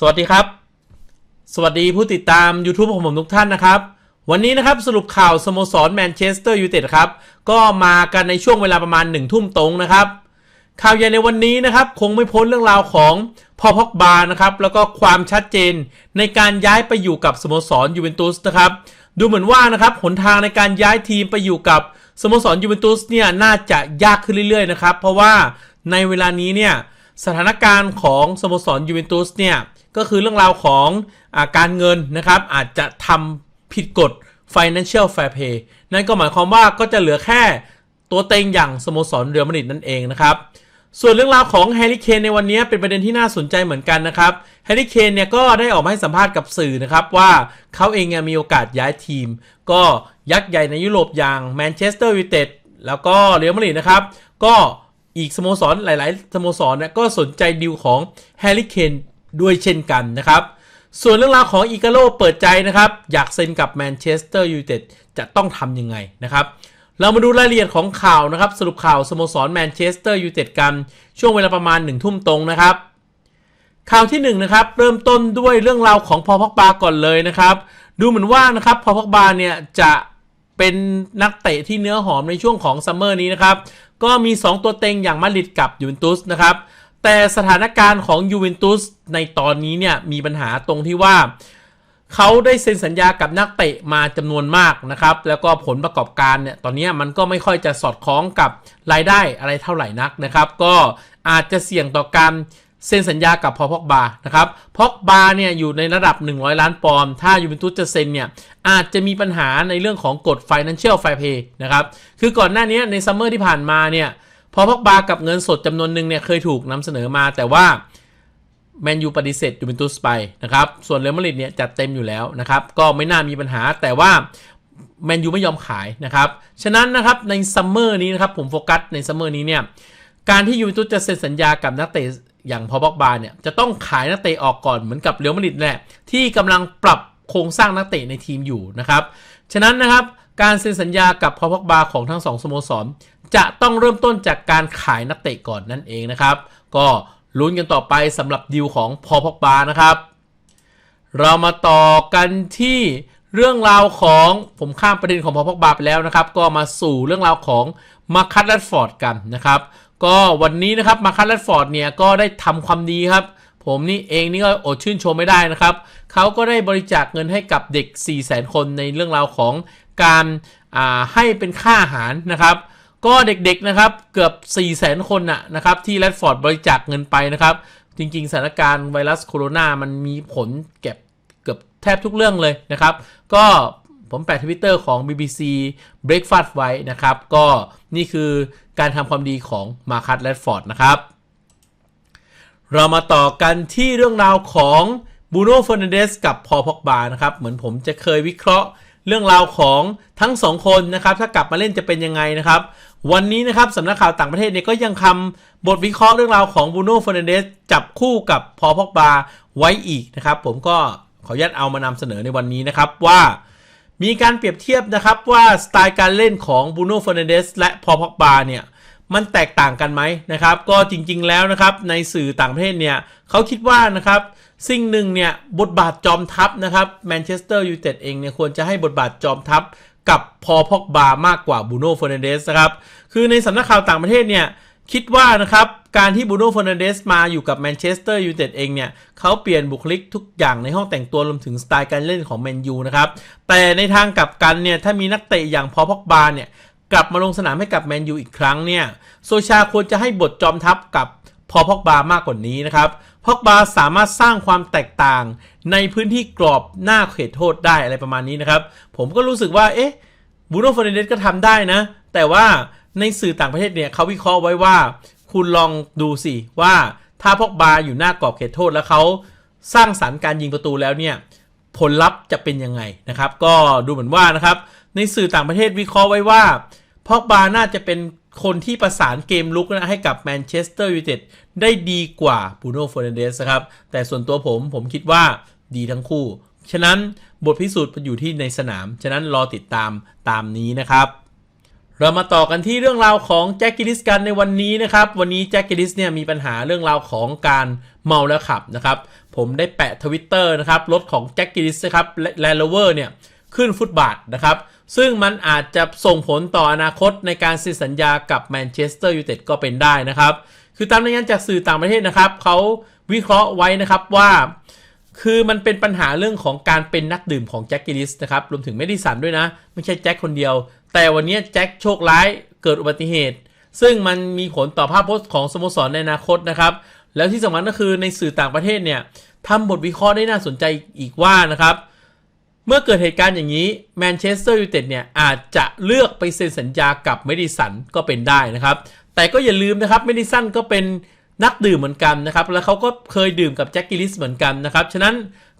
สวัสดีครับ สวัสดีผู้ติดตาม YouTube ของผมทุกท่านนะครับ วันนี้นะครับสรุปข่าวสโมสรแมนเชสเตอร์ยูไนเต็ดครับ ก็มากันในช่วงเวลาประมาณ1นึ่ทุ่มตรงนะครับ ข่าวใหญ่ในวันนี้นะครับ คงไม่พ้นเรื่องราวของพอพอกบานะครับ แล้วก็ความชัดเจนในการย้ายไปอยู่กับสโมสรยูเวนตุสนะครับ ดูเหมือนว่านะครับหนทางในการย้ายทีมไปอยู่กับสโมสรยูเวนตุสเนี่ยน่าจะยากขึ้นเรื่อยๆนะครับ เพราะว่าในเวลานี้เนี่ยสถานการณ์ของสโมสรยูเวนตุสเนี่ย ก็คือเรื่องราวของอการเงินนะครับ อาจจะทำผิดกฎ Financial Fair Play นั่นก็หมายความว่าก็จะเหลือแค่ตัวเต็งอย่างสโมสรเรอัลมาดริดนั่นเองนะครับส่วนเรื่องราวของแฮร์รี่เคนในวันนี้เป็นประเด็นที่น่าสนใจเหมือนกันนะครับแฮร์รี่เคนเนี่ยก็ได้ออกมาให้สัมภาษณ์กับสื่อนะครับว่าเขาเองมีโอกาสย้ายทีม ก็ยักษ์ใหญ่ในยุโรปอย่างแมนเชสเตอร์ยูไนเต็ดแล้วก็เรอัลมาดริดนะครับ ก็อีกสโมสรหลาย ๆ สโมสรเนี่ยก็สนใจดีลของแฮร์รี่เคน ด้วยเช่นกันนะครับ ส่วนเรื่องราวของอีกาโลเปิดใจนะครับ อยากเซ็นกับแมนเชสเตอร์ยูไนเต็ดจะต้องทำยังไงนะครับ เรามาดูรายละเอียดของข่าวนะครับ สรุปข่าวสโมสรแมนเชสเตอร์ยูไนเต็ดกัน ช่วงเวลาประมาณ1นึ่ทุ่มตรงนะครับ ข่าวที่1นนะครับเริ่มต้นด้วยเรื่องราวของพอพักบาก่อนเลยนะครับ ดูเหมือนว่านะครับพอพักบาเนี่ยจะเป็นนักเตะที่เนื้อหอมในช่วงของซัมเมอร์นี้นะครับ ก็มี 2 ตัวเต็งอย่างมาริดกับยูเวนตุสนะครับ แต่สถานการณ์ของยูเวนตุสในตอนนี้เนี่ยมีปัญหาตรงที่ว่า เขาได้เซ็นสัญญากับนักเตะมาจำนวนมากนะครับ แล้วก็ผลประกอบการเนี่ยตอนนี้มันก็ไม่ค่อยจะสอดคล้องกับรายได้อะไรเท่าไหร่นักนะครับ ก็อาจจะเสี่ยงต่อการเซ็นสัญญากับพอพอกบานะครับพอกบาเนี่ยอยู่ในระดับ 100 ล้านปอนด์ถ้ายูเวนตุสจะเซ็นเนี่ยอาจจะมีปัญหาในเรื่องของกฎ Financial Fair Play นะครับคือก่อนหน้านี้ในซัมเมอร์ที่ผ่านมาเนี่ย พอพอกบากับเงินสดจำนวนหนึ่งเนี่ยเคยถูกนำเสนอมา แต่ว่าแมนยูปฏิเสธยูเวนตุสไปนะครับส่วนเรอัลมาดริดเนี่ยจัดเต็มอยู่แล้วนะครับก็ไม่น่ามีปัญหาแต่ว่าแมนยูไม่ยอมขายนะครับ ฉะนั้นนะครับในซัมเมอร์นี้นะครับผมโฟกัสในซัมเมอร์นี้เนี่ยการที่ยูเวนตุสจะเซ็นสัญญากับนักเตะอย่างพอบอกบาเนี่ยจะต้องขายนักเตะออกก่อนเหมือนกับเรอัลมาดริดแหละที่กำลังปรับโครงสร้างนักเตะในทีมอยู่นะครับ ฉะนั้นนะครับ การเซ็นสัญญากับพอบอกบาของทั้งสองสโมสร จะต้องเริ่มต้นจากการขายนักเตะก่อนนั่นเองนะครับ ก็ลุ้นกันต่อไปสำหรับดีลของพอพอกบานะครับ เรามาต่อกันที่เรื่องราวของผมข้ามประเด็นของพอพอกบาไปแล้วนะครับ ก็มาสู่เรื่องราวของมาคัตแรดฟอร์ดกันนะครับ ก็วันนี้นะครับมาคัตแรดฟอร์ดเนี่ยก็ได้ทำความดีครับผมนี่เองนี่ก็อดชื่นชมไม่ได้นะครับ เขาก็ได้บริจาคเงินให้กับเด็ก 4 0 0 0 0 0 คนในเรื่องราวของ การให้เป็นค่าอาหารนะครับก็เด็กๆนะครับเกือบ 4 0 0 0 0 0 คนนะนะครับที่แรดฟอร์ดบริจาคเงินไปนะครับ จริงๆสถานการณ์ไวรัสโคโรนามันมีผลเก็บเกือบแทบทุกเรื่องเลยนะครับ ก็ผมแปะทวิตเตอร์ของ BBC Breakfast ไว้นะครับ ก็นี่คือการทำความดีของมาคัตแรดฟอร์ดนะครับ เรามาต่อกันที่เรื่องราวของบูโน่เฟอร์นันเดสกับพอพอกบานะครับ เหมือนผมจะเคยวิเคราะห์ เรื่องราวของทั้งสองคนนะครับถ้ากลับมาเล่นจะเป็นยังไงนะครับ วันนี้นะครับสำนักข่าวต่างประเทศเนี่ยก็ยังทำบทวิเคราะห์เรื่องราวของบูโน่ฟอร์นันเดสจับคู่กับพอพอกบาไว้อีกนะครับ ผมก็ขออนุญาตเอามานำเสนอในวันนี้นะครับว่ามีการเปรียบเทียบนะครับว่าสไตล์การเล่นของบูโน่ฟอนเดสและพอพอกบาเนี่ย มันแตกต่างกันไหมนะครับ ก็จริงๆแล้วนะครับในสื่อต่างประเทศเนี่ยเขาคิดว่านะครับสิ่งหนึ่งเนี่ยบทบาทจอมทัพนะครับแมนเชสเตอร์ยูไนเต็ดเองเนี่ยควรจะให้บทบาทจอมทัพกับพอพอกบามากกว่าบูโน่เฟอร์นันเดสนะครับคือในสำนักข่าวต่างประเทศเนี่ยคิดว่านะครับการที่บูโน่เฟอร์นันเดสมาอยู่กับแมนเชสเตอร์ยูไนเต็ดเองเนี่ยเขาเปลี่ยนบุคลิกทุกอย่างในห้องแต่งตัวรวมถึงสไตล์การเล่นของแมนยูนะครับ แต่ในทางกลับกันเนี่ยถ้ามีนักเตะอย่างพอพอกบาเนี่ย กลับมาลงสนามให้กับแมนยูอีกครั้งเนี่ยโซชาควรจะให้บทจอมทัพกับพอพอกบามากกว่านี้นะครับพอกบาสามารถสร้างความแตกต่างในพื้นที่กรอบหน้าเขตโทษได้อะไรประมาณนี้นะครับ ผมก็รู้สึกว่าเอ๊ะบูโน่ฟอร์นันเดสก็ทำได้นะ แต่ว่าในสื่อต่างประเทศเนี่ยเขาวิเคราะห์ไว้ว่า คุณลองดูสิว่าถ้าพอกบาอยู่หน้ากรอบเขตโทษแล้วเขาสร้างสรรค์การยิงประตูแล้วเนี่ยผลลัพธ์จะเป็นยังไงนะครับ ก็ดูเหมือนว่านะครับ ในสื่อต่างประเทศวิเคราะห์ไว้ว่าพอกบาน่าจะเป็นคนที่ประสานเกมลุกนะให้กับแมนเชสเตอร์ยูไนเต็ดได้ดีกว่าบูโน่ฟอร์นันเดสครับ แต่ส่วนตัวผมผมคิดว่าดีทั้งคู่ ฉะนั้นบทพิสูจน์อยู่ที่ในสนาม ฉะนั้นรอติดตามตามนี้นะครับ เรามาต่อกันที่เรื่องราวของแจ็คกิลิสกันในวันนี้นะครับ วันนี้แจ็คกิลิสเนี่ยมีปัญหาเรื่องราวของการเมาแล้วขับนะครับ ผมได้แปะทวิตเตอร์นะครับรถของแจ็คกิลิสนะครับแลนด์โรเวอร์เนี่ย ขึ้นฟุตบาทนะครับ ซึ่งมันอาจจะส่งผลต่ออนาคตในการเซ็นสัญญากับแมนเชสเตอร์ยูไนเต็ดก็เป็นได้นะครับ คือตามรายงานจากสื่อต่างประเทศนะครับ เขาวิเคราะห์ไว้นะครับว่า คือมันเป็นปัญหาเรื่องของการเป็นนักดื่มของแจ็คกิลิสนะครับ รวมถึงไม่ได้สันด้วยนะ ไม่ใช่แจ็คคนเดียว แต่วันนี้แจ็คโชคร้ายเกิดอุบัติเหตุ ซึ่งมันมีผลต่อภาพพจน์ของสโมสรในอนาคตนะครับ แล้วที่สำคัญก็คือในสื่อต่างประเทศเนี่ยทำบทวิเคราะห์ได้น่าสนใจอีกว่านะครับ เมื่อเกิดเหตุการณ์อย่างนี้แมนเชสเตอร์ยูไนเต็ดเนี่ยอาจจะเลือกไปเซ็นสัญญากับเมดิสันก็เป็นได้นะครับ แต่ก็อย่าลืมนะครับเมดิสันก็เป็นนักดื่มเหมือนกันนะครับ แล้วเขาก็เคยดื่มกับแจ็คกิลิสเหมือนกันนะครับ ฉะนั้น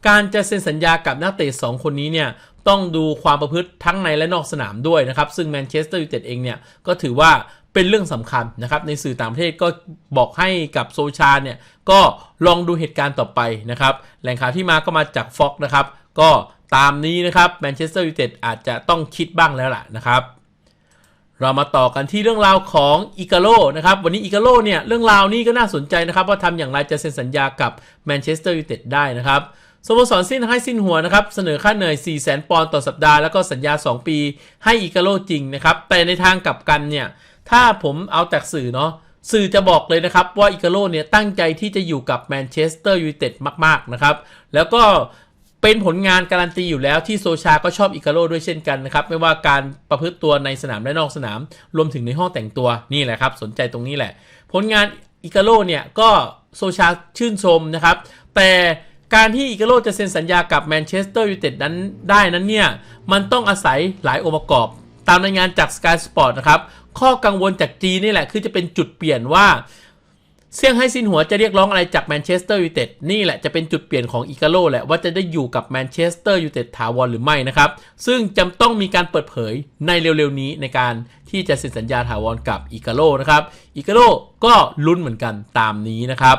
การจะเซ็นสัญญากับนักเตะ2คนนี้เนี่ยต้องดูความประพฤติทั้งในและนอกสนามด้วยนะครับ ซึ่งแมนเชสเตอร์ยูไนเต็ดเองเนี่ยก็ถือว่าเป็นเรื่องสำคัญนะครับ ในสื่อต่างประเทศก็บอกให้กับโซชาเนี่ยก็ลองดูเหตุการณ์ต่อไปนะครับ แหล่งข่าวที่มาก็มาจากฟ็อกนะครับ ก็ ตามนี้นะครับแมนเชสเตอร์ยูไนเต็ดอาจจะต้องคิดบ้างแล้วล่ะนะครับ เรามาต่อกันที่เรื่องราวของอิกาโลนะครับวันนี้อิกาโลเนี่ยเรื่องราวนี้ก็น่าสนใจนะครับว่าทำอย่างไรจะเซ็นสัญญากับแมนเชสเตอร์ยูไนเต็ดได้นะครับสโมสรสิ้นให้สิ้นหัวนะครับ เสนอค่าเหนื่อย 4 0 0 0 0ปอนด์ต่อสัปดาห์แล้วก็สัญญา 2 ปีให้อิกาโลจริงนะครับ แต่ในทางกลับกันเนี่ย ถ้าผมเอาแต่สื่อเนาะสื่อจะบอกเลยนะครับว่าอิกาโลเนี่ยตั้งใจที่จะอยู่กับแมนเชสเตอร์ยูไนเต็ดมาก ๆ นะครับ แล้วก็ เป็นผลงานการันตีอยู่แล้วที่โซชาก็ชอบอิกาโลด้วยเช่นกันนะครับ ไม่ว่าการประพฤติตัวในสนามและนอกสนาม รวมถึงในห้องแต่งตัวนี่แหละครับ สนใจตรงนี้แหละ ผลงานอิกาโลเนี่ยก็โซชาชื่นชมนะครับ แต่การที่อิกาโลจะเซ็นสัญญากับแมนเชสเตอร์ยูไนเต็ดนั้นได้นั้นเนี่ย มันต้องอาศัยหลายองค์ประกอบ ตามรายงานจาก Sky Sport นะครับ ข้อกังวลจากจีนนี่แหละ คือจะเป็นจุดเปลี่ยนว่า เซี่ยงไฮ้ซินหัวจะเรียกร้องอะไรจากแมนเชสเตอร์ยูไนเต็ดนี่แหละจะเป็นจุดเปลี่ยนของอิกาโลแหละว่าจะได้อยู่กับแมนเชสเตอร์ยูไนเต็ดถาวรหรือไม่นะครับ ซึ่งจำต้องมีการเปิดเผยในเร็วๆนี้ในการที่จะเซ็นสัญญาถาวรกับอิกาโลนะครับอิกาโลก็ลุ้นเหมือนกันตามนี้นะครับ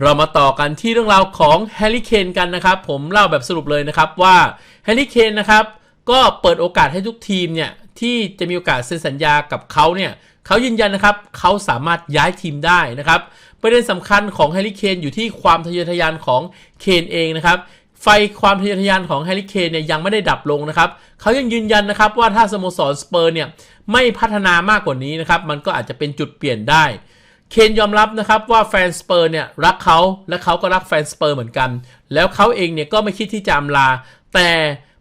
เรามาต่อกันที่เรื่องราวของแฮร์รี่เคนกันนะครับ ผมเล่าแบบสรุปเลยนะครับว่าแฮร์รี่เคนนะครับก็เปิดโอกาสให้ทุกทีมเนี่ยที่จะมีโอกาสเซ็นสัญญากับเขาเนี่ย เขายืนยันนะครับเขาสามารถย้ายทีมได้นะครับประเด็นสำคัญของแฮร์รี่เคนอยู่ที่ความทะเยอทะยานของเคนเองนะครับไฟความทะเยอทะยานของแฮร์รี่เคนเนี่ยยังไม่ได้ดับลงนะครับเขายังยืนยันนะครับว่าถ้าสโมสรสเปอร์เนี่ยไม่พัฒนามากกว่านี้นะครับมันก็อาจจะเป็นจุดเปลี่ยนได้เคนยอมรับนะครับว่าแฟนสเปอร์เนี่ยรักเขาและเขาก็รักแฟนสเปอร์เหมือนกัน แล้วเขาเองเนี่ยก็ไม่คิดที่จะอำลาแต่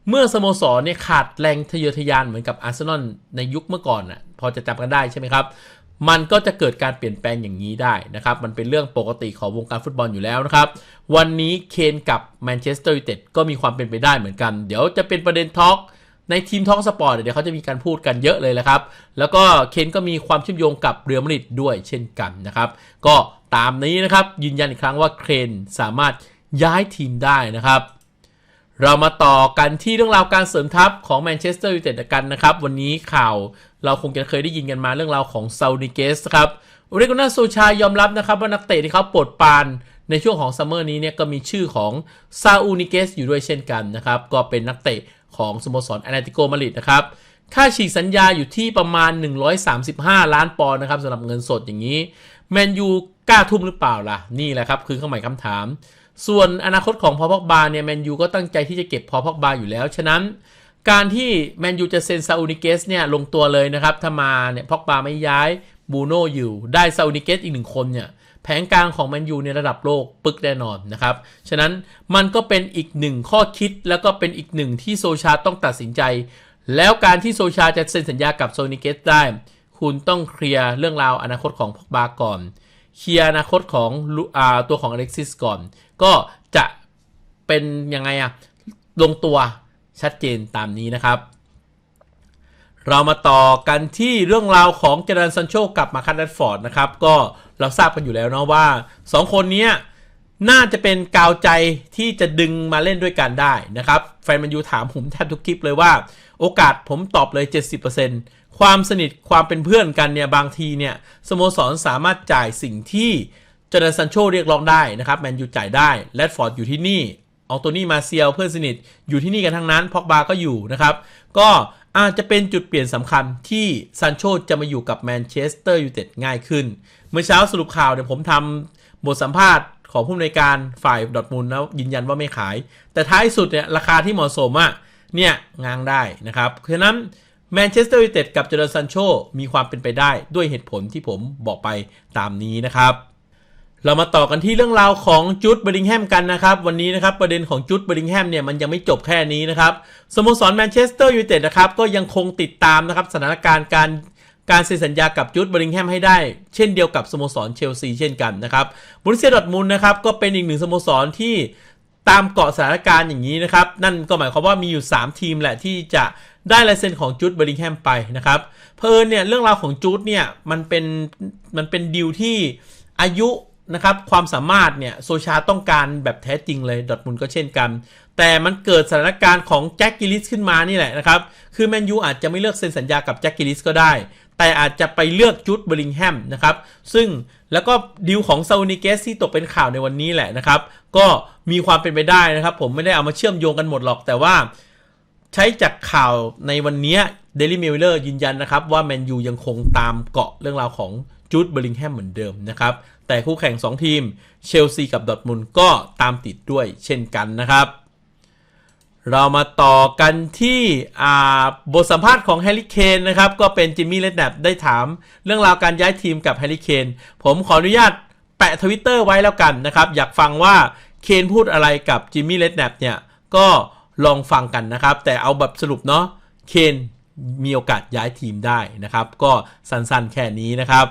เมื่อสโมสรเนี่ยขาดแรงทะเยอทะยานเหมือนกับอาร์เซนอลในยุคเมื่อก่อนน่ะพอจะจำกันได้ใช่ไหมครับ มันก็จะเกิดการเปลี่ยนแปลงอย่างนี้ได้นะครับ มันเป็นเรื่องปกติของวงการฟุตบอลอยู่แล้วนะครับ วันนี้เคนกับแมนเชสเตอร์ยูไนเต็ดก็มีความเป็นไปได้เหมือนกัน เดี๋ยวจะเป็นประเด็นทอล์กในทีมท้องสปอร์ตเดี๋ยวเขาจะมีการพูดกันเยอะเลยแหละครับ แล้วก็เคนก็มีความเชื่อมโยงกับเรือมาดริดด้วยเช่นกันนะครับ ก็ตามนี้นะครับยืนยันอีกครั้งว่าเคนสามารถย้ายทีมได้นะครับ เรามาต่อกันที่เรื่องราวการเสริมทัพของแมนเชสเตอร์ยูไนเต็ดกันนะครับ วันนี้ข่าวเราคงจะเคยได้ยินกันมาเรื่องราวของซาดิเกสครับโอเรโกนาโซชายอมรับนะครับว่านักเตะที่เขาปลดปานในช่วงของซัมเมอร์นี้เนี่ยก็มีชื่อของซาอูนิเกสอยู่ด้วยเช่นกันนะครับ ก็เป็นนักเตะของสโมสรแอตเลติโกมาริดนะครับ ค่าฉีกสัญญาอยู่ที่ประมาณ 135 ล้านปอนด์นะครับสำหรับเงินสดอย่างนี้ แมนยูกล้าทุ่มหรือเปล่าล่ะ นี่แหละครับ คือเครื่อหมายคำถาม ส่วนอนาคตของพอพอกบาเนี่ยแมนยูก็ตั้งใจที่จะเก็บพอพอกบาอยู่แล้ว ฉะนั้นการที่แมนยูจะเซ็นซาอูนิเกสเนี่ยลงตัวเลยนะครับ ถ้ามาเนี่ยพอกบาไม่ย้ายบูโน่อยู่ได้ซาอูนิเกสอีกหนึ่งคนเนี่ยแผงกลางของแมนยูในระดับโลกปึกแน่นอนนะครับ ฉะนั้นมันก็เป็นอีกหนึ่งข้อคิดแล้วก็เป็นอีกหนึ่งที่โซชาต้องตัดสินใจ แล้วการที่โซชาจะเซ็นสัญญากับโซนิเกสได้ คุณต้องเคลียร์เรื่องราวอนาคตของพอกบาก่อน เคลียร์อนาคตของอ่าตัวของอเล็กซิสก่อน ก็จะเป็นยังไงอะลงตัวชัดเจนตามนี้นะครับ เรามาต่อกันที่เรื่องราวของเจรันซันโชกับมาคันแรดฟอร์ดนะครับ ก็เราทราบกันอยู่แล้วเนาะว่า 2 คนนี้น่าจะเป็นกาวใจที่จะดึงมาเล่นด้วยกันได้นะครับ แฟนมันยูถามผมแทบทุกคลิปเลยว่า โอกาสผมตอบเลย 70% ความสนิทความเป็นเพื่อนกันเนี่ยบางทีเนี่ยสโมสรสามารถจ่ายสิ่งที่เจอร์ซันโชเรียกร้องได้นะครับแมนยูจ่ายได้แรดฟอร์ดอยู่ที่นี่อองโตนี่มาเซียลเพื่อนสนิทอยู่ที่นี่กันทั้งนั้นพอกบาก็อยู่นะครับ ก็อาจจะเป็นจุดเปลี่ยนสำคัญที่ซันโชจะมาอยู่กับแมนเชสเตอร์ยูไนเต็ดง่ายขึ้น เมื่อเช้าสรุปข่าวเนี่ยผมทำบทสัมภาษณ์ของผู้อำนวยการฝ่ายดอทมูลนะยืนยันว่าไม่ขาย แต่ท้ายสุดเนี่ยราคาที่เหมาะสมอะ่ะเนี่ยงางได้นะครับเพราะฉะนั้น แมนเชสเตอร์ยูไนเต็ดกับเจอร์ซันโชมีความเป็นไปได้ด้วยเหตุผลที่ผมบอกไปตามนี้นะครับเรามาต่อกันที่เรื่องราวของจุดเบริงแฮมกันนะครับ วันนี้นะครับประเด็นของจุดเบริงแฮมเนี่ยมันยังไม่จบแค่นี้นะครับสโมสรแมนเชสเตอร์ยูไนเต็ดนะครับก็ยังคงติดตามนะครับสถานการณ์การการเซ็นสัญญากับจุดเบริงแฮมให้ได้ เช่นเดียวกับสโมสรเชลซีเช่นกันนะครับบุรุษเซียดอทมุนนะครับก็เป็นอีกหนึ่งสโมสรที่ตามเกาะสถานการณ์อย่างนี้นะครับนั่นก็หมายความว่ามีอยู่ 3 ทีมแหละที่จะ ได้ลายเซ็นของจูดเบอริงแฮมไปนะครับ เพลินเนี่ยเรื่องราวของจูดเนี่ยมันเป็นมันเป็นดีลที่อายุนะครับความสามารถเนี่ยโซชาต้องการแบบแท้จริงเลยดอทมุนก็เช่นกัน แต่มันเกิดสถานการณ์ของแจ็คกิลิสขึ้นมานี่แหละนะครับ คือแมนยูอาจจะไม่เลือกเซ็นสัญญากับแจ็คกิลิสก็ได้ แต่อาจจะไปเลือกจูดเบอริงแฮมนะครับ ซึ่งแล้วก็ดีลของซาอูนิเกสที่ตกเป็นข่าวในวันนี้แหละนะครับ ก็มีความเป็นไปได้นะครับ ผมไม่ได้เอามาเชื่อมโยงกันหมดหรอกแต่ว่า ใช้จากข่าวในวันนี้เดลี่มิลเลอร์ยืนยันนะครับว่าแมนยูยังคงตามเกาะเรื่องราวของจูดเบอริงแฮมเหมือนเดิมนะครับ แต่คู่แข่ง 2 ทีมเชลซีกับดอทมุนก็ตามติดด้วยเช่นกันนะครับ เรามาต่อกันที่บทสัมภาษณ์ของแฮร์รี่เคนนะครับ ก็เป็นจิมมี่เลดแนบได้ถามเรื่องราวการย้ายทีมกับแฮร์รี่เคนผมขออนุญาตแปะทวิตเตอร์ไว้แล้วกันนะครับ อยากฟังว่าเคนพูดอะไรกับจิมมี่เลดแนบเนี่ยก็ ลองฟังกันนะครับ แต่เอาแบบสรุปเนาะเคนมีโอกาสย้ายทีมได้นะครับ ก็สั้นๆแค่นี้นะครับ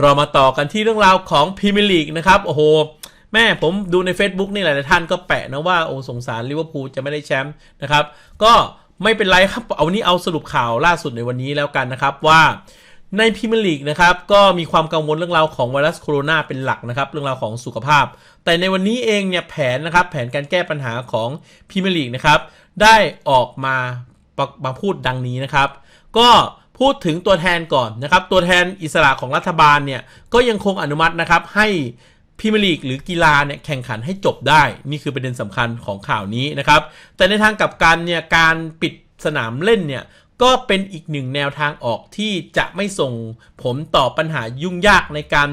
เรามาต่อกันที่เรื่องราวของพรีเมียร์ลีกนะครับโอ้โหแม่ผมดูใน Facebook นี่หลายท่านก็แปะนะว่าโอ้สงสารลิเวอร์พูลจะไม่ได้แชมป์นะครับ ก็ไม่เป็นไรครับเอานี้เอาสรุปข่าวล่าสุดในวันนี้แล้วกันนะครับว่าในพรีเมียร์ลีกนะครับก็มีความกังวลเรื่องราวของไวรัสโคโรนาเป็นหลักนะครับ เรื่องราวของสุขภาพ แต่ในวันนี้เองเนี่ยแผนนะครับแผนการแก้ปัญหาของพรีเมลีกนะครับได้ออกมามาพูดดังนี้นะครับ ก็พูดถึงตัวแทนก่อนนะครับ ตัวแทนอิสระของรัฐบาลเนี่ยก็ยังคงอนุมัตินะครับให้พรีเมลีกหรือกีฬาเนี่ยแข่งขันให้จบได้ นี่คือประเด็นสำคัญของข่าวนี้นะครับ แต่ในทางกลับกันเนี่ยการปิดสนามเล่นเนี่ยก็เป็นอีกหนึ่งแนวทางออกที่จะไม่ส่งผลต่อปัญหายุ่งยากในการ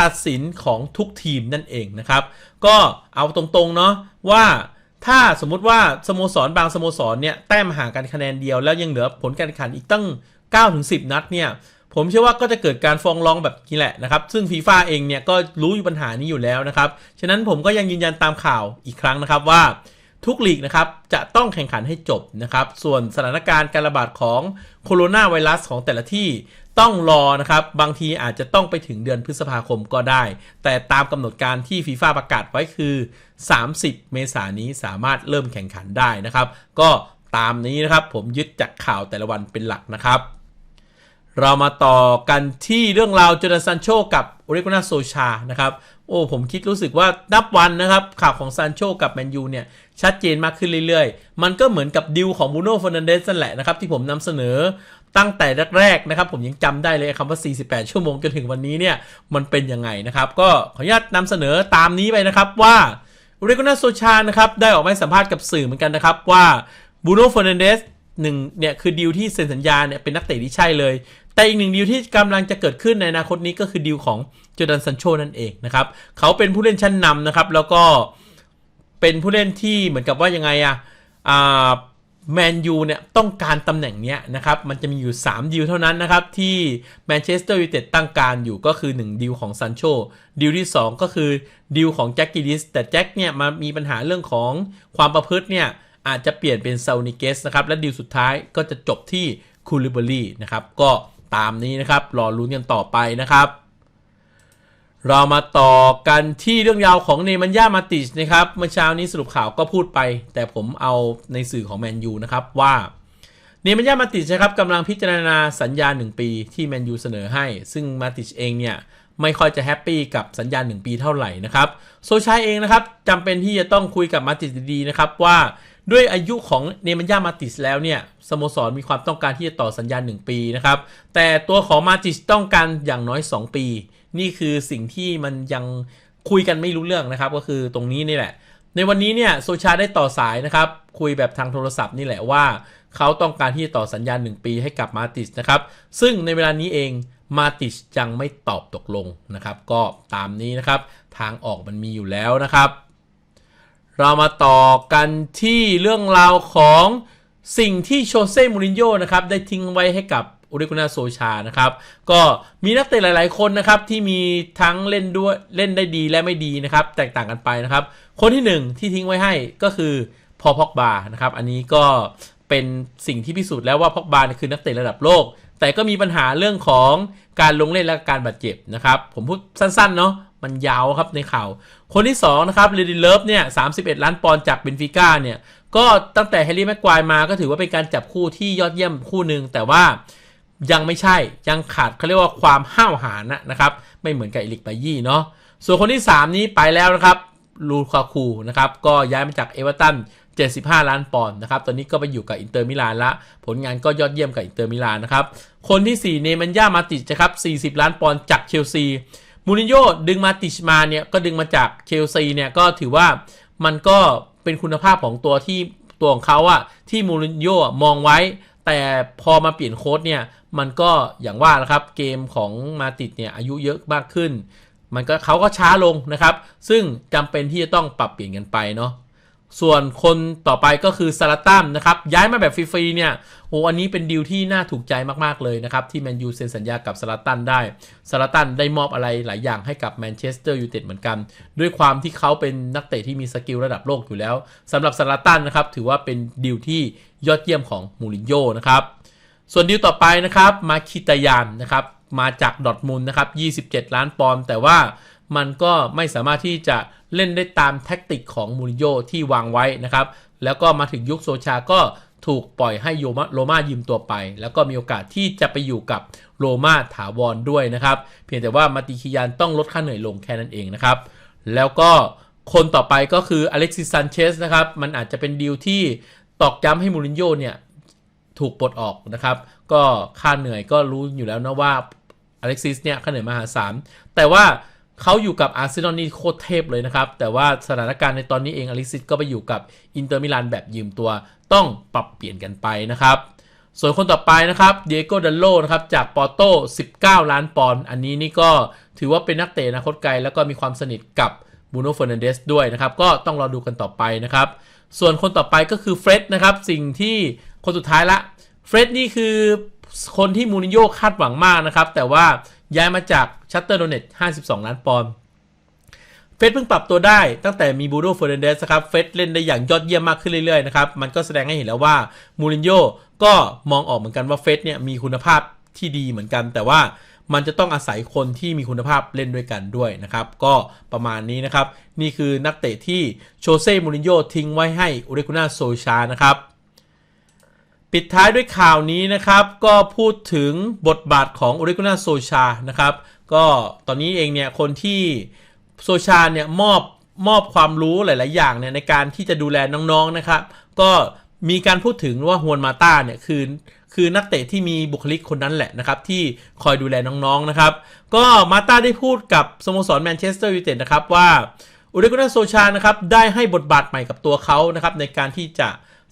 ตัดสินของทุกทีมนั่นเองนะครับ ก็เอาตรงๆเนาะว่าถ้าสมมุติว่าสโมสรบางสโมสรเนี่ยแต้มห่างกันคะแนนเดียวแล้วยังเหลือผลการแข่งขันอีกตั้ง 9-10 นัดเนี่ยผมเชื่อว่าก็จะเกิดการฟ้องร้องแบบนี้แหละนะครับ ซึ่งฟีฟ่าเองเนี่ยก็รู้อยู่ปัญหานี้อยู่แล้วนะครับ ฉะนั้นผมก็ยังยืนยันตามข่าวอีกครั้งนะครับว่าทุกลีกนะครับจะต้องแข่งขันให้จบนะครับ ส่วนสถานการณ์การระบาดของโคโรนาไวรัสของแต่ละที่ ต้องรอนะครับ บางทีอาจจะต้องไปถึงเดือนพฤษภาคมก็ได้ แต่ตามกำหนดการที่ฟีฟ่าประกาศไว้คือ 30 เมษายนนี้สามารถเริ่มแข่งขันได้นะครับ ก็ตามนี้นะครับผมยึดจากข่าวแต่ละวันเป็นหลักนะครับ เรามาต่อกันที่เรื่องราวจอร์แดนซันโชกับโอริโกนาโซชานะครับ โอ้ผมคิดรู้สึกว่านับวันนะครับ ข่าวของซานโชกับแมนยูเนี่ย ชัดเจนมากขึ้นเรื่อยๆ มันก็เหมือนกับดิวของบูโน่ฟอนันเดสนั่นแหละนะครับ ที่ผมนำเสนอตั้งแต่แรกๆนะครับ ผมยังจำได้เลยคำว่า 48 ชั่วโมงจนถึงวันนี้เนี่ย มันเป็นยังไงนะครับ ก็ขออนุญาตนำเสนอตามนี้ไปนะครับว่าเรโกนาโซชานะครับได้ออกมาสัมภาษณ์กับสื่อเหมือนกันนะครับว่าบูโน่ฟอนันเดสหนึ่งเนี่ยคือดีลที่เซ็นสัญญาเนี่ยเป็นนักเตะที่ใช่เลย แต่อีกหนึ่งดีลที่กำลังจะเกิดขึ้นในอนาคตนี้ก็คือดีลของจอร์แดนซันโชนั่นเองนะครับเขาเป็นผู้เล่นชั้นนำนะครับ แล้วก็เป็นผู้เล่นที่เหมือนกับว่ายังไงอะอ่าแมนยูเนี่ยต้องการตำแหน่งเนี้ยนะครับ มันจะมีอยู่ 3 ดีลเท่านั้นนะครับ ที่แมนเชสเตอร์ยูไนเต็ดตั้งการอยู่ก็คือ 1 ดีลของซันโชดีลที่ 2 ก็คือดีลของแจ็คกิลิสแต่แจ็คเนี่ยมามีปัญหาเรื่องของความประพฤติเนี่ยอาจจะเปลี่ยนเป็นซานิเกสนะครับ และดีลสุดท้ายก็จะจบที่คูลิเบอรี่นะครับก็ ตามนี้นะครับ รอลุ้นกันต่อไปนะครับ เรามาต่อกันที่เรื่องยาวของเนมันยามาติชนะครับเมื่อเช้านี้สรุปข่าวก็พูดไป แต่ผมเอาในสื่อของแมนยูนะครับว่าเนมันยามาติชนะครับกำลังพิจารณาสัญญา 1 ปีที่แมนยูเสนอให้ ซึ่งมาติชเองเนี่ยไม่ค่อยจะแฮปปี้กับสัญญา 1 ปีเท่าไหร่นะครับ โซชายเองนะครับจำเป็นที่จะต้องคุยกับมาติชดีๆนะครับว่า ด้วยอายุของเนมันยามาติชแล้วเนี่ยสโมสรมีความต้องการที่จะต่อสัญญา 1 ปีนะครับ แต่ตัวของมาติชต้องการอย่างน้อย 2 ปี นี่คือสิ่งที่มันยังคุยกันไม่รู้เรื่องนะครับ ก็คือตรงนี้นี่แหละ ในวันนี้เนี่ยโซชาได้ต่อสายนะครับ คุยแบบทางโทรศัพท์นี่แหละว่า เขาต้องการที่จะต่อสัญญา 1 ปีให้กับมาติชนะครับ ซึ่งในเวลานี้เองมาติชยังไม่ตอบตกลงนะครับ ก็ตามนี้นะครับ ทางออกมันมีอยู่แล้วนะครับ เรามาต่อกันที่เรื่องราวของสิ่งที่โชเซ่มูรินโญ่นะครับได้ทิ้งไว้ให้กับอุริกุนาโซชานะครับ ก็มีนักเตะหลาย ๆ คนนะครับที่มีทั้งเล่นด้วยเล่นได้ดีและไม่ดีนะครับ แตกต่างกันไปนะครับ คนที่หนึ่งที่ทิ้งไว้ให้ก็คือพอพอกบานะครับ อันนี้ก็เป็นสิ่งที่พิสูจน์แล้วว่าพอกบาคือนักเตะระดับโลก แต่ก็มีปัญหาเรื่องของการลงเล่นและการบาดเจ็บนะครับ ผมพูดสั้น ๆ เนาะ มันยาวครับในข่าว คนที่ 2 นะครับเรดินเลิฟเนี่ย31ล้านปอนด์จากเบนฟิก้าเนี่ย ก็ตั้งแต่แฮร์รี่แม็กควายมาก็ถือว่าเป็นการจับคู่ที่ยอดเยี่ยมคู่หนึ่งแต่ว่ายังไม่ใช่ยังขาดเขาเรียกว่าความห้าวหาญนะครับ ไม่เหมือนกับเอลิกบายี่เนาะส่วนคนที่ 3 นี้ไปแล้วนะครับลูคาคูนะครับก็ย้ายมาจากเอเวอร์ตัน75 ล้านปอนด์นะครับ ตอนนี้ก็ไปอยู่กับอินเตอร์มิลานละ ผลงานก็ยอดเยี่ยมกับอินเตอร์มิลานนะครับ คนที่ 4 เนมันย่ามาติชนะครับ 40 ล้านปอนด์จากเชลซี มูรินโญ่ดึงมาติชมาเนี่ยก็ดึงมาจากเชลซีเนี่ยก็ถือว่ามันก็เป็นคุณภาพของตัวที่ตัวของเขาอะที่มูรินโญ่มองไว้ แต่พอมาเปลี่ยนโค้ดเนี่ยมันก็อย่างว่านะครับเกมของมาติดเนี่ยอายุเยอะมากขึ้น มันก็เขาก็ช้าลงนะครับ ซึ่งจำเป็นที่จะต้องปรับเปลี่ยนกันไปเนาะ ส่วนคนต่อไปก็คือซาลาตัมนะครับ ย้ายมาแบบฟรีๆเนี่ยโอ้อันนี้เป็นดีลที่น่าถูกใจมากๆเลยนะครับ ที่แมนยูเซ็นสัญญากับซาลาตันได้ซาลาตันได้มอบอะไรหลายอย่างให้กับแมนเชสเตอร์ยูไนเต็ดเหมือนกัน ด้วยความที่เขาเป็นนักเตะที่มีสกิลระดับโลกอยู่แล้วสำหรับซาลาตันนะครับถือว่าเป็นดีลที่ยอดเยี่ยมของมูรินโญ่นะครับส่วนดีลต่อไปนะครับมาคิตายานนะครับมาจากดอร์ทมุนนะครับ 27 ล้านปอนด์แต่ว่า มันก็ไม่สามารถที่จะเล่นได้ตามแท็กติกของมูริโญ่ที่วางไว้นะครับ แล้วก็มาถึงยุคโซชาก็ถูกปล่อยให้โยมาโรมายืมตัวไป แล้วก็มีโอกาสที่จะไปอยู่กับโรม่าถาวรด้วยนะครับ เพียงแต่ว่ามาติคิยานต้องลดค่าเหนื่อยลงแค่นั้นเองนะครับ แล้วก็คนต่อไปก็คืออเล็กซิสซันเชสนะครับ มันอาจจะเป็นดีลที่ตอกย้ำให้มูรินโญ่เนี่ยถูกปลดออกนะครับ ก็ค่าเหนื่อยก็รู้อยู่แล้วนะว่าอเล็กซิสเนี่ยค่าเหนื่อยมหาศาลแต่ว่า เขาอยู่กับอาร์เซนอลนี่โคตรเทพเลยนะครับ แต่ว่าสถานการณ์ในตอนนี้เองอล็กซิสก็ไปอยู่กับอินเตอร์มิลานแบบยืมตัว ต้องปรับเปลี่ยนกันไปนะครับ ส่วนคนต่อไปนะครับเดียโกดัลโลนะครับจากปอร์โต19 ล้านปอนด์อันนี้นี่ก็ถือว่าเป็นนักเตะอนาคตไกล แล้วก็มีความสนิทกับบูโน่เฟอร์นันเดสด้วยนะครับ ก็ต้องรอดูกันต่อไปนะครับ ส่วนคนต่อไปก็คือเฟร็ดนะครับ สิ่งที่คนสุดท้ายละเฟร็ดนี่คือคนที่มูรินโญ่คาดหวังมากนะครับ แต่ว่าย้ายมาจาก ชัตเตอร์โดเนต52 ล้านปอนด์เฟสเพิ่งปรับตัวได้ตั้งแต่มีบูโดเฟอร์นันเดสครับเฟสเล่นได้อย่างยอดเยี่ยมมากขึ้นเรื่อยๆนะครับมันก็แสดงให้เห็นแล้วว่ามูรินโญ่ก็มองออกเหมือนกันว่าเฟสเนี่ยมีคุณภาพที่ดีเหมือนกัน แต่ว่ามันจะต้องอาศัยคนที่มีคุณภาพเล่นด้วยกันด้วยนะครับ ก็ประมาณนี้นะครับ นี่คือนักเตะที่โชเซ่มูรินโญ่ทิ้งไว้ให้อุเรกุน่าโซชานะครับปิดท้ายด้วยข่าวนี้นะครับ ก็พูดถึงบทบาทของอุริกุน่าโซชานะครับ ก็ตอนนี้เองเนี่ยคนที่โซชาเนี่ยมอบมอบความรู้หลาย ๆ อย่างเนี่ยในการที่จะดูแลน้อง ๆ นะครับ ก็มีการพูดถึงว่าฮวนมาต้าเนี่ยคือคือนักเตะที่มีบุคลิกคนนั้นแหละนะครับ ที่คอยดูแลน้อง ๆ นะครับ ก็มาต้าได้พูดกับสโมสรแมนเชสเตอร์ยูไนเต็ดนะครับว่าอุริกุน่าโซชานะครับได้ให้บทบาทใหม่กับตัวเขานะครับในการที่จะ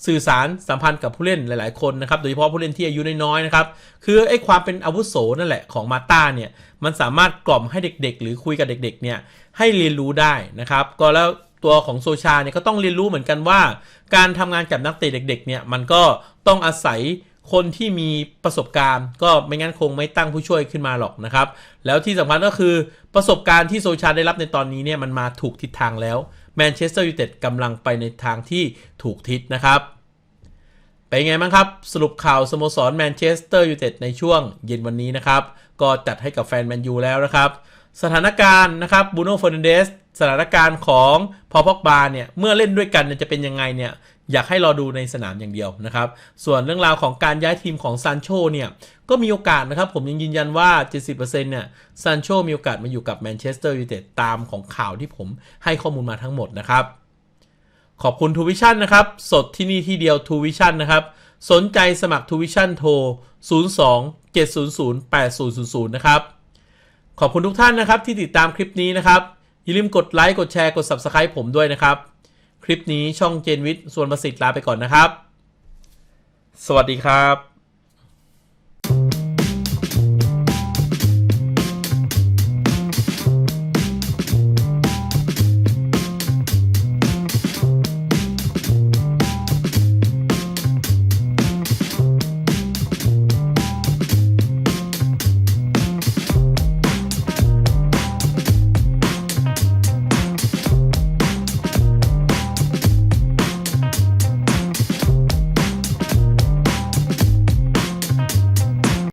สื่อสารสัมพันธ์กับผู้เล่นหลาย ๆ คนนะครับ โดยเฉพาะผู้เล่นที่อายุน้อย ๆ นะครับ คือไอ้ความเป็นอาวุโสนั่นแหละของมาต้าเนี่ย มันสามารถกล่อมให้เด็ก ๆ หรือคุยกับเด็ก ๆ เนี่ย ให้เรียนรู้ได้นะครับ ก็แล้วตัวของโซชาเนี่ยก็ต้องเรียนรู้เหมือนกันว่า การทำงานกับนักเตะเด็ก ๆ เนี่ย มันก็ต้องอาศัยคนที่มีประสบการณ์ก็ไม่งั้นคงไม่ตั้งผู้ช่วยขึ้นมาหรอกนะครับ แล้วที่สำคัญก็คือประสบการณ์ที่โซชาได้รับในตอนนี้เนี่ยมันมาถูกทิศทางแล้ว แมนเชสเตอร์ยูไนเต็ดกำลังไปในทางที่ถูกทิศนะครับ เป็นไงบ้างครับ สรุปข่าวสโมสรแมนเชสเตอร์ยูไนเต็ดในช่วงเย็นวันนี้นะครับ ก็จัดให้กับแฟนแมนยูแล้วนะครับ สถานการณ์นะครับบูโน่เฟอร์นันเดสสถานการณ์ของพอพอกบาเนี่ย เมื่อเล่นด้วยกันจะเป็นยังไงเนี่ย อยากให้รอดูในสนามอย่างเดียวนะครับ ส่วนเรื่องราวของการย้ายทีมของซานโชเนี่ย ก็มีโอกาสนะครับ ผมยังยืนยันว่า 70%เนี่ยซานโชมีโอกาสมาอยู่กับแมนเชสเตอร์ยูไนเต็ดตามของข่าวที่ผมให้ข้อมูลมาทั้งหมดนะครับ ขอบคุณทูวิชั่นนะครับ สดที่นี่ที่เดียวทูวิชั่นนะครับ สนใจสมัครทูวิชั่นโทร 02 700 8000 นะครับ ขอบคุณทุกท่านนะครับที่ติดตามคลิปนี้นะครับ อย่าลืมกดไลค์ กดแชร์ กด Subscribe ผมด้วยนะครับ คลิปนี้ช่องเจนวิทย์ส่วนประสิทธิ์ลาไปก่อนนะครับ สวัสดีครับ